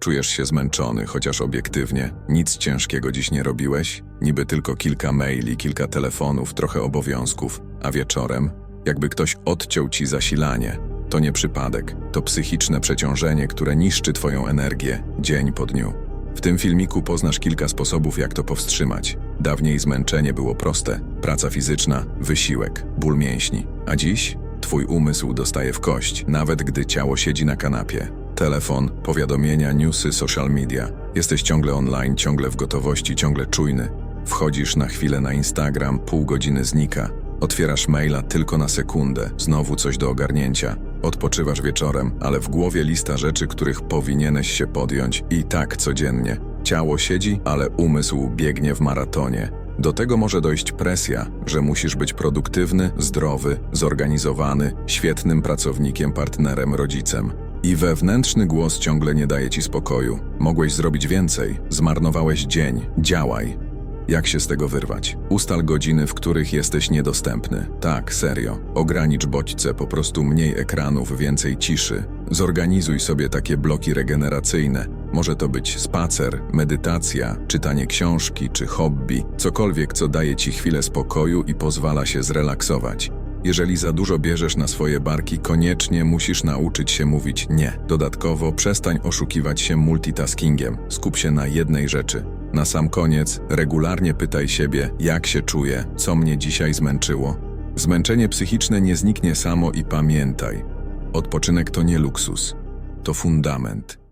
Czujesz się zmęczony, chociaż obiektywnie nic ciężkiego dziś nie robiłeś? Niby tylko kilka maili, kilka telefonów, trochę obowiązków, a wieczorem, jakby ktoś odciął ci zasilanie. To nie przypadek, to psychiczne przeciążenie, które niszczy twoją energię dzień po dniu. W tym filmiku poznasz kilka sposobów, jak to powstrzymać. Dawniej zmęczenie było proste: praca fizyczna, wysiłek, ból mięśni. A dziś twój umysł dostaje w kość, nawet gdy ciało siedzi na kanapie. Telefon, powiadomienia, newsy, social media. Jesteś ciągle online, ciągle w gotowości, ciągle czujny. Wchodzisz na chwilę na Instagram, pół godziny znika. Otwierasz maila tylko na sekundę, znowu coś do ogarnięcia. Odpoczywasz wieczorem, ale w głowie lista rzeczy, których powinieneś się podjąć i tak codziennie. Ciało siedzi, ale umysł biegnie w maratonie. Do tego może dojść presja, że musisz być produktywny, zdrowy, zorganizowany, świetnym pracownikiem, partnerem, rodzicem. I wewnętrzny głos ciągle nie daje ci spokoju. Mogłeś zrobić więcej, zmarnowałeś dzień, działaj. Jak się z tego wyrwać? Ustal godziny, w których jesteś niedostępny. Tak, serio. Ogranicz bodźce, po prostu mniej ekranów, więcej ciszy. Zorganizuj sobie takie bloki regeneracyjne. Może to być spacer, medytacja, czytanie książki czy hobby, cokolwiek, co daje ci chwilę spokoju i pozwala się zrelaksować. Jeżeli za dużo bierzesz na swoje barki, koniecznie musisz nauczyć się mówić nie. Dodatkowo przestań oszukiwać się multitaskingiem. Skup się na jednej rzeczy. Na sam koniec regularnie pytaj siebie, jak się czuję, co mnie dzisiaj zmęczyło. Zmęczenie psychiczne nie zniknie samo i pamiętaj. Odpoczynek to nie luksus, to fundament.